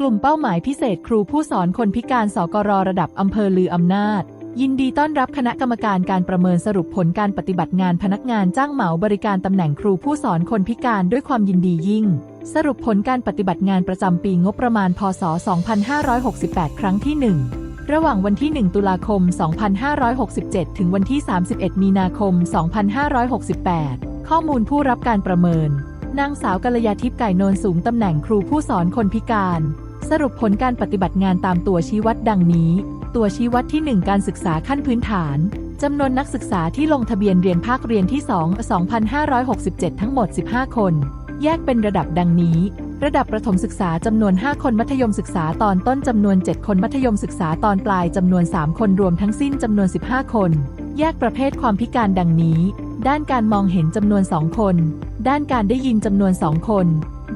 กลุ่มเป้าหมายพิเศษครูผู้สอนคนพิการสกรระดับอำเภอลืออำนาจ ยินดีต้อนรับคณะกรรมการการประเมินสรุปผลการปฏิบัติงานพนักงานจ้างเหมาบริการตำแหน่งครูผู้สอนคนพิการด้วยความยินดียิ่ง สรุปผลการปฏิบัติงานประจำปีงบประมาณ พศ 2568 ครั้งที่ 1 ระหว่างวันที่ 1 ตุลาคม 2567 ถึงวันที่ 31 มีนาคม 2568 ข้อมูลผู้รับการประเมิน นางสาวกัลยาทิพย์ไก่โนนสูงตำแหน่งครูผู้สอนคนพิการ สรุปผลการปฏิบัติงานตามตัวชี้วัดดังนี้ ตัวชี้วัดที่ 1 การศึกษาขั้นพื้นฐานจำนวนนักศึกษาที่ลงทะเบียนเรียนภาคเรียนที่ 2 2,567 ทั้งหมด 15 คน แยกเป็นระดับดังนี้ ระดับประถมศึกษาจำนวน 5 คนมัธยมศึกษาตอนต้นจำนวน 7 คนมัธยมศึกษาตอนปลายจำนวน 3 คนรวมทั้งสิ้นจำนวน 15 คน แยกประเภทความพิการดังนี้ ด้านการมองเห็นจำนวน 2 คน ด้านการได้ยินจำนวน 2 คน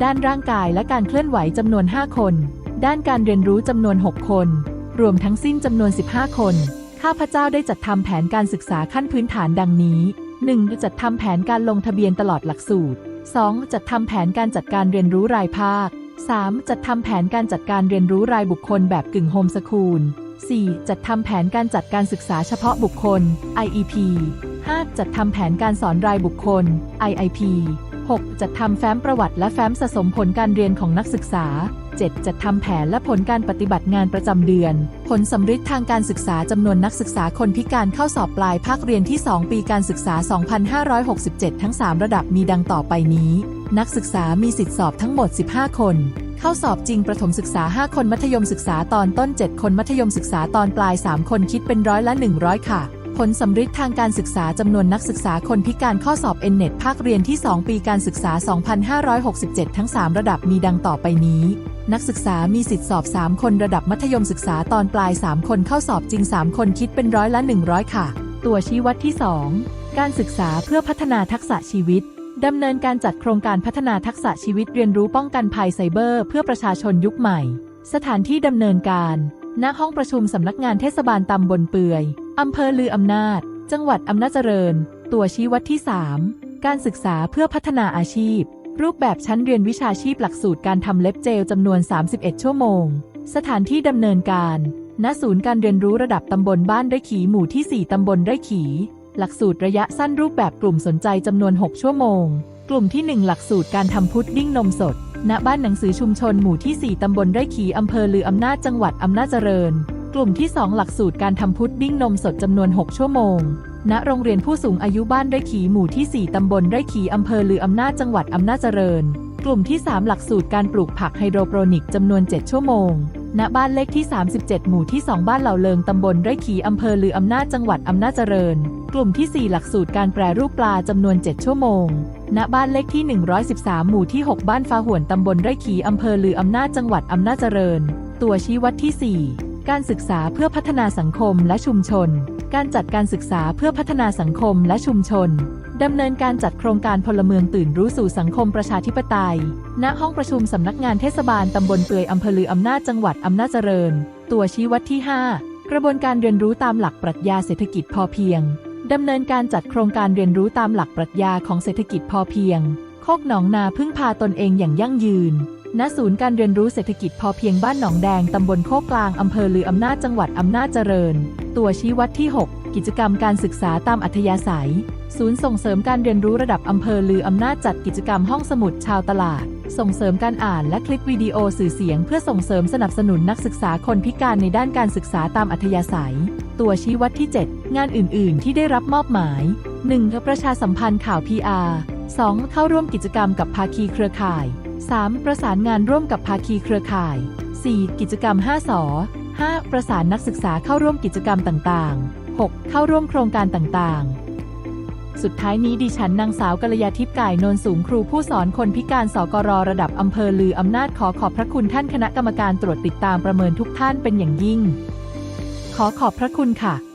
ด้านร่างกายและการเคลื่อนไหวจำนวน 5 คน ด้านการเรียนรู้จำนวน 6 คน รวมทั้งสิ้นจำนวน 15 คน ข้าพเจ้าได้จัดทำแผนการศึกษาขั้นพื้นฐานดังนี้ 1. จัดทำแผนการลงทะเบียนตลอดหลักสูตร 2. จัดทำแผนการจัดการเรียนรู้รายภาค 3. จัดทำแผนการจัดการเรียนรู้รายบุคคลแบบกึ่งโฮมสคูล 4. จัดทำแผนการจัดการศึกษาเฉพาะบุคคล IEP 5. จัดทำแผนการสอนรายบุคคล IIP 6. จัดทำแฟ้มประวัติและแฟ้มสะสมผลการเรียนของนักศึกษา 7. จัดทำแผนและผลการปฏิบัติงานประจำเดือน ผลสำฤทธิ์ทางการศึกษาจำนวนนักศึกษาคนพิการเข้าสอบปลายภาคเรียนที่ 2 ปีการศึกษา 2567 ทั้ง 3 ระดับมีดังต่อไปนี้ นักศึกษามีสิทธิสอบทั้งหมด 15 คนเข้าสอบจริงประถมศึกษา 5 คนมัธยมศึกษาตอนต้น 7 คนมัธยมศึกษาตอนปลาย 3 คนคิดเป็นร้อยละ 100 ค่ะ ผลสำฤทธิ์ทางการศึกษาจำนวนนักศึกษาคนพิการข้อสอบ n อ e t ภาคเรียนที่ 2 ปีการศึกษา 2567 ทั้ง 3 ระดับมีดังต่อไปนี้ นักศึกษามีสิทธิสอบ 3 คนระดับมัธยมศึกษาตอนปลาย 3 คนเข้าสอบจริง 3 คนคิดเป็นร้อยละ 100 ค่ะ ตัวชี้วัดที่ 2 การศึกษาเพื่อพัฒนาทักษะชีวิตดำเนินการจัดโครงการพัฒนาทักษะชีวิตเรียนรู้ป้องกันภัยไซเบอร์ เพื่อประชาชนยุคใหม่ สถานที่ดำเนินการ ณ ห้องประชุมสำนักงานเทศบาลตำบลเปื่อย อำเภอลืออำนาจ จังหวัดอำนาจเจริญ ตัวชี้วัดที่ 3 การศึกษาเพื่อพัฒนาอาชีพ รูปแบบชั้นเรียนวิชาชีพหลักสูตรการทำเล็บเจลจำนวน 31 ชั่วโมง สถานที่ดำเนินการ ณ ศูนย์การเรียนรู้ระดับตำบลบ้านไร่ขีหมู่ที่ 4 ตำบลไร่ขี หลักสูตรระยะสั้นรูปแบบกลุ่มสนใจจำนวน 6 ชั่วโมง กลุ่มที่ 1 หลักสูตรการทำพุดดิ้งนมสด ณ บ้านหนังสือชุมชนหมู่ที่ 4 ตำบลไร่ขีอำเภอลืออำนาจ จังหวัดอำนาจเจริญ กลุ่มที่ 2 หลักสูตรการทำพุดดิ้งนมสดจำนวน 6 ชั่วโมง ณ โรงเรียนผู้สูงอายุบ้านไร่ขีหมู่ที่ 4 ตำบลไร่ขีอำเภอลืออำนาจจังหวัดอำนาจเจริญ กลุ่มที่ 3 หลักสูตรการปลูกผักไฮโดรโปรนิกจำนวน 7 ชั่วโมง ณ บ้านเลขที่ 37 หมู่ที่ 2 บ้านเหล่าเลิงตำบลไร่ขีอำเภอลืออำนาจจังหวัดอำนาจเจริญ กลุ่มที่ 4 หลักสูตรการแปรรูปปลาจำนวน 7 ชั่วโมง ณ บ้านเลขที่ 113 หมู่ที่ 6 บ้านฟ้าหวนตำบลไร่ขีอำเภอลืออำนาจจังหวัดอำนาจเจริญ ตัวชี้วัดที่ 4 การศึกษาเพื่อพัฒนาสังคมและชุมชน การจัดการศึกษาเพื่อพัฒนาสังคมและชุมชนดำเนินการจัดโครงการพลเมืองตื่นรู้สู่สังคมประชาธิปไตย ณ ห้องประชุมสำนักงานเทศบาลตำบลเปื่อยอำเภอลืออำนาจจังหวัดอำนาจเจริญ ตัวชี้วัดที่ 5 กระบวนการเรียนรู้ตามหลักปรัชญาเศรษฐกิจพอเพียง ดำเนินการจัดโครงการเรียนรู้ตามหลักปรัชญาของเศรษฐกิจพอเพียง โคกหนองนาพึ่งพาตนเองอย่างยั่งยืน ณศูนย์การเรียนรู้เศรษฐกิจพอเพียงบ้านหนองแดง ตำบลโคกกลาง อำเภอลืออำนาจจังหวัดอำนาจเจริญ ตัวชี้วัดที่ 6 กิจกรรมการศึกษาตามอัธยาศัย ศูนย์ส่งเสริมการเรียนรู้ระดับอำเภอลืออำนาจจัดกิจกรรมห้องสมุดชาวตลาด ส่งเสริมการอ่านและคลิปวิดีโอสื่อเสียง เพื่อส่งเสริมสนับสนุนนักศึกษาคนพิการในด้านการศึกษาตามอัธยาศัย ตัวชี้วัดที่ 7 งานอื่น ๆ ที่ได้รับมอบหมาย 1. ประชาสัมพันธ์ข่าว PR 2. เข้าร่วมกิจกรรมกับภาคีเครือข่าย 3. ประสานงานร่วมกับภาคีเครือข่าย 4. กิจกรรม 5สอ5ประสานนักศึกษาเข้าร่วมกิจกรรมต่างๆ 6. เข้าร่วมโครงการต่างๆสุดท้ายนี้ดิฉันนางสาวกัลยาทิพย์ไก่นนสูงครูผู้สอนคนพิการสกรระดับอำเภอลืออำนาจขอขอบพระคุณท่านคณะกรรมการตรวจติดตามประเมินทุกท่านเป็นอย่างยิ่ง ขอขอบพระคุณค่ะ